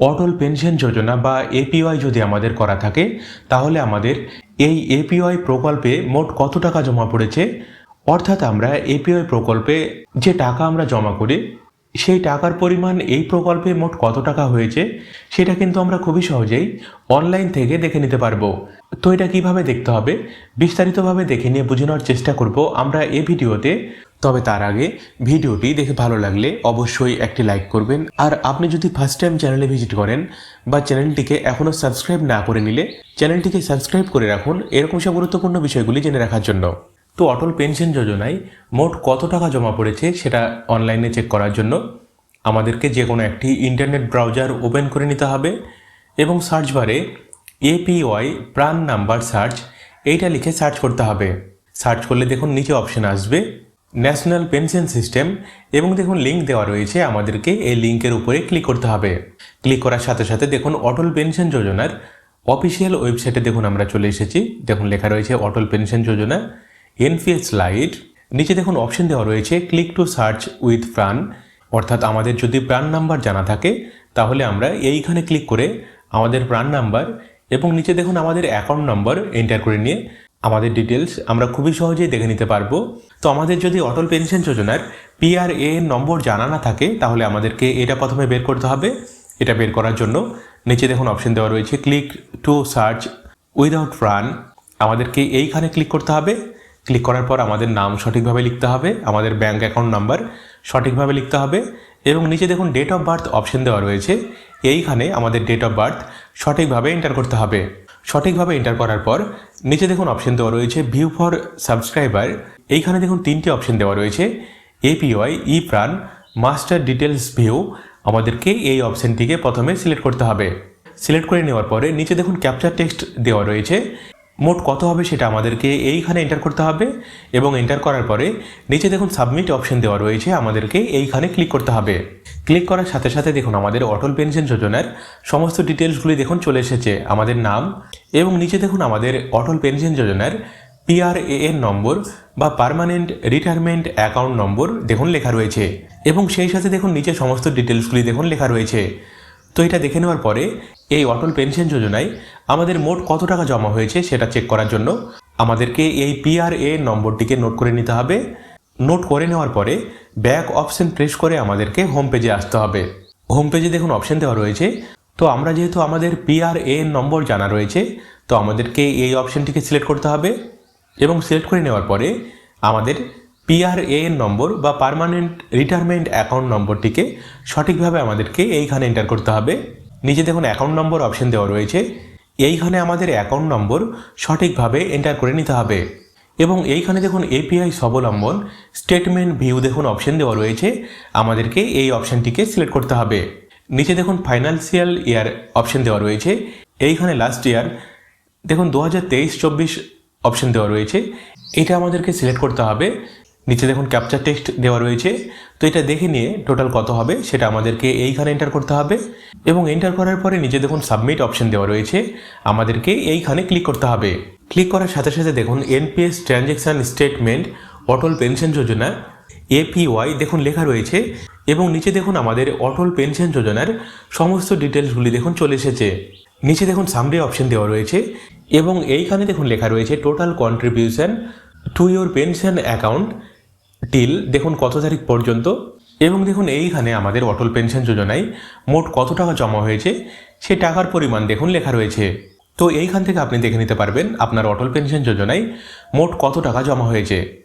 অটল pension যোজনা বা APY যদি আমাদের করা থাকে, তাহলে আমাদের এই এপিওয়াই প্রকল্পে মোট কত টাকা জমা পড়েছে? অর্থাৎ আমরা এপিওয়াই প্রকল্পে যে টাকা আমরা জমা করি, সেই টাকার পরিমাণ এই প্রকল্পে মোট কত টাকা হয়েছে, সেটা কিন্তু আমরা খুবই সহজেই অনলাইন থেকে দেখে নিতে পারব। তো এটা কীভাবে দেখতে হবে? বিস্তারিতভাবে দেখে নিয়ে বুঝে নেওয়ার চেষ্টা করব। আমরা এই ভিডিওতে তবে তার আগে ভিডিওটি দেখে ভালো লাগলে অবশ্যই একটি লাইক করবেন। আর আপনি যদি ফার্স্ট টাইম চ্যানেলে ভিজিট করেন বা চ্যানেলটিকে এখনও সাবস্ক্রাইব না করে নিলে চ্যানেলটিকে সাবস্ক্রাইব করে রাখুন এরকম সব গুরুত্বপূর্ণ বিষয়গুলি জেনে রাখার জন্য। তো অটল পেনশন যোজনায় মোট কত টাকা জমা পড়েছে সেটা অনলাইনে চেক করার জন্য আমাদেরকে যে কোনো একটি ইন্টারনেট ব্রাউজার ওপেন করে নিতে হবে এবং সার্চ বারে এপিওয়াই প্রাণ নাম্বার সার্চ এইটা লিখে সার্চ করতে হবে। সার্চ করলে দেখুন নিচে অপশন আসবে। ন্যাশনাল পেনশন সিস্টেম এবং দেখুন লিঙ্ক দেওয়া রয়েছে, আমাদেরকে এই লিঙ্কের উপরে ক্লিক করতে হবে। ক্লিক করার সাথে সাথে দেখুন অটল পেনশন যোজনার অফিসিয়াল ওয়েবসাইটে দেখুন আমরা চলে এসেছি। দেখুন লেখা রয়েছে Atal pension Yojana NPS lite নিচে দেখুন অপশন দেওয়া রয়েছে ক্লিক টু সার্চ উইথ প্রাণ অর্থাৎ আমাদের যদি প্রাণ নাম্বার জানা থাকে, তাহলে আমরা এইখানে ক্লিক করে আমাদের প্রাণ নাম্বার এবং নিচে দেখুন আমাদের অ্যাকাউন্ট নম্বর এন্টার করে নিয়ে আমাদের ডিটেলস আমরা খুবই সহজেই দেখে নিতে পারব। তো আমাদের যদি অটল পেনশন যোজনার পিআরএ নম্বর জানা না থাকে, তাহলে আমাদেরকে এটা প্রথমে বের করতে হবে। এটা বের করার জন্য নিচে দেখুন অপশন দেওয়া রয়েছে ক্লিক টু সার্চ উইদাউট প্রাণ আমাদেরকে এইখানে ক্লিক করতে হবে। ক্লিক করার পর আমাদের নাম সঠিকভাবে লিখতে হবে, আমাদের ব্যাঙ্ক অ্যাকাউন্ট নাম্বার সঠিকভাবে লিখতে হবে এবং নিচে দেখুন ডেট অফ বার্থ অপশন দেওয়া রয়েছে। এইখানে আমাদের ডেট অফ বার্থ সঠিকভাবে এন্টার করতে হবে। সঠিকভাবে এন্টার করার পর নিচে দেখুন অপশন দেওয়া রয়েছে ভিউ ফর সাবস্ক্রাইবার এইখানে দেখুন তিনটি অপশন দেওয়া রয়েছে এপিওয়াই ই প্রাণ মাস্টার ডিটেলস ভিউ আমাদেরকে এই অপশনটিকে প্রথমে সিলেক্ট করতে হবে। সিলেক্ট করে নেওয়ার পরে নিচে দেখুন ক্যাপচার টেক্সট দেওয়া রয়েছে। মোট কত হবে সেটা আমাদেরকে এইখানে এন্টার করতে হবে এবং এন্টার করার পরে নিচে দেখুন সাবমিট অপশন দেওয়া রয়েছে, আমাদেরকে এইখানে ক্লিক করতে হবে। ক্লিক করার সাথে সাথে দেখুন আমাদের অটল পেনশন যোজনার সমস্ত ডিটেলসগুলি দেখুন চলে এসেছে। আমাদের নাম এবং নিচে দেখুন আমাদের অটল পেনশন যোজনার পিআরএএন নম্বর বা পার্মানেন্ট রিটায়ারমেন্ট অ্যাকাউন্ট নম্বর দেখুন লেখা রয়েছে। এবং সেই সাথে দেখুন নিচে সমস্ত ডিটেলসগুলি দেখুন লেখা রয়েছে। তো এটা দেখে নেওয়ার পরে এই অটল পেনশন যোজনায় আমাদের মোট কত টাকা জমা হয়েছে সেটা চেক করার জন্য আমাদেরকে এই পিআরএ নম্বরটিকে নোট করে নিতে হবে। নোট করে নেওয়ার পরে ব্যাক অপশন প্রেস করে আমাদেরকে হোম পেজে আসতে হবে। হোম পেজে দেখুন অপশন দেওয়া রয়েছে। তো আমরা যেহেতু আমাদের পিআরএ নম্বর জানা রয়েছে, তো আমাদেরকে এই অপশনটিকে সিলেক্ট করতে হবে এবং সিলেক্ট করে নেওয়ার পরে আমাদের পিআরএএন নম্বর বা পার্মানেন্ট রিটায়ারমেন্ট অ্যাকাউন্ট নম্বরটিকে সঠিকভাবে আমাদেরকে এইখানে এন্টার করতে হবে। নিচে দেখুন অ্যাকাউন্ট নম্বর অপশন দেওয়া রয়েছে। এইখানে আমাদের অ্যাকাউন্ট নম্বর সঠিকভাবে এন্টার করে নিতে হবে। এবং এইখানে দেখুন এপিআই স্বাবলম্বন স্টেটমেন্ট ভিউ দেখুন অপশন দেওয়া রয়েছে, আমাদেরকে এই অপশনটিকে সিলেক্ট করতে হবে। নিচে দেখুন ফাইন্যান্সিয়াল ইয়ার অপশন দেওয়া রয়েছে, এইখানে লাস্ট ইয়ার দেখুন দু হাজার তেইশ চব্বিশ অপশন দেওয়া রয়েছে, এটা আমাদেরকে সিলেক্ট করতে হবে। নিচে দেখুন ক্যাপচার টেক্সট দেওয়া রয়েছে। তো এটা দেখে নিয়ে টোটাল কত হবে সেটা আমাদেরকে এইখানে এন্টার করতে হবে। এবং এন্টার করার পরে নিচে দেখুন সাবমিট অপশন দেওয়া রয়েছে। আমাদেরকে এইখানে ক্লিক করতে হবে। ক্লিক করার সাথে সাথে দেখুন NPS transaction statement Atal pension Yojana APY দেখুন লেখা রয়েছে। এবং নিচে দেখুন আমাদের অটল পেনশন যোজনার সমস্ত ডিটেলসগুলি দেখুন চলে এসেছে। নিচে দেখুন সামরি অপশন দেওয়া রয়েছে। এবং এইখানে দেখুন লেখা রয়েছে total contribution to your pension account till দেখুন কত তারিখ পর্যন্ত, এবং দেখুন এইখানে আমাদের অটল পেনশন যোজনায় মোট কত টাকা জমা হয়েছে, সে টাকার পরিমাণ দেখুন লেখা রয়েছে। তো এইখান থেকে আপনি দেখে নিতে পারবেন আপনার অটল পেনশন যোজনায় মোট কত টাকা জমা হয়েছে।